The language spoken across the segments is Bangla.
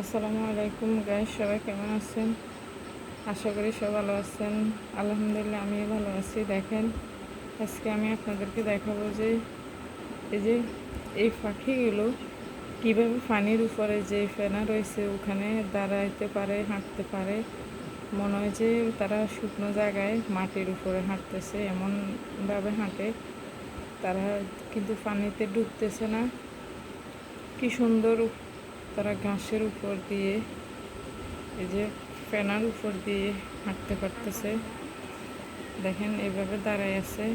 আসসালামু আলাইকুম গাইস সবাই কেমন আছেন? আশা করি সব ভালো আছেন। আলহামদুলিল্লাহ আমিও ভালো আছি। দেখেন, আজকে আমি আপনাদেরকে দেখাবো যে এই যে এই পাখিগুলো কীভাবে পানির উপরে যে ফেনা রয়েছে, ওখানে দাঁড়াইতে পারে, হাঁটতে পারে। মনে হয় যে তারা শুকনো জায়গায় মাটির উপরে হাঁটতেছে, এমনভাবে হাঁটে। তারা কিন্তু পানিতে ডুবতেছে না। কি সুন্দর তারা ঘাসের উপর দিয়ে, এই যে ফেনার উপর দিয়ে হাঁটতে পারতেছে। দেখেন এইভাবে দাঁড়ায় আছে।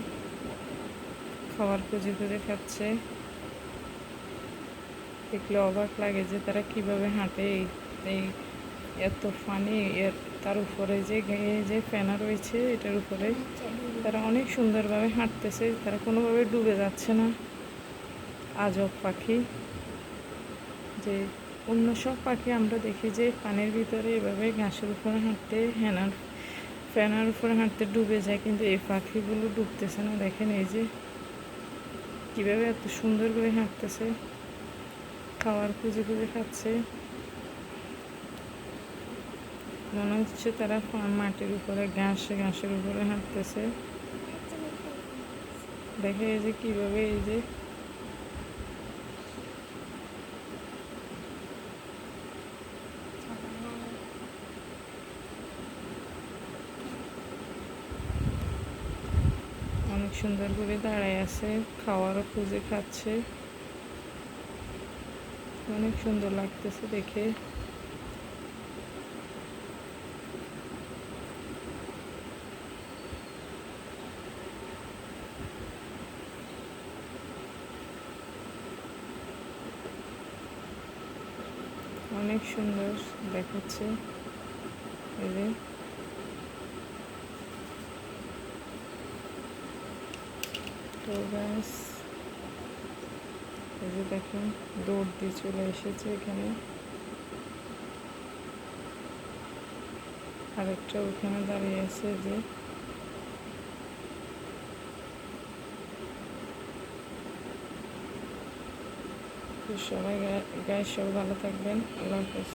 খাবার খুঁজে খুঁজে খাচ্ছে। দেখলে অবাক লাগে যে তারা কীভাবে হাঁটে। এই- এত ফানি এর, তার উপরে যে যে ফেনা রয়েছে, এটার উপরে তারা অনেক সুন্দরভাবে হাঁটতেছে। তারা কোনোভাবে ডুবে যাচ্ছে না। আজব পাখি। যে অন্য সব পাখি আমরা দেখি যে পানির ভিতরে এভাবে ঘাসের উপরে হাঁটতে, হেনার ফ্যানার উপরে হাঁটতে ডুবে যায়, কিন্তু এই পাখিগুলো ডুবতেছে না। দেখেন এই যে কীভাবে এত সুন্দর করে হাঁটতেছে, খাওয়ার খুঁজে খুঁজে খাচ্ছে। মনে হচ্ছে তারা মাটির উপরে, ঘাস, ঘাসের উপরে হাঁটতেছে। দেখে এই যে কীভাবে এই যে অনেক সুন্দর করে দাঁড়ায় আছে, খাওয়ারও খুঁজে খাচ্ছে। অনেক সুন্দর লাগতেছে দেখে। অনেক সুন্দর দেখাচ্ছে। এই যে তো এই যে দেখেন, দৌড় দিয়ে চলে এসেছে এখানে। আরেকটা ওখানে দাঁড়িয়ে আছে যে সবাই গায়ে সবাই ভালো থাকবেন। আল্লাহ হাফেজ।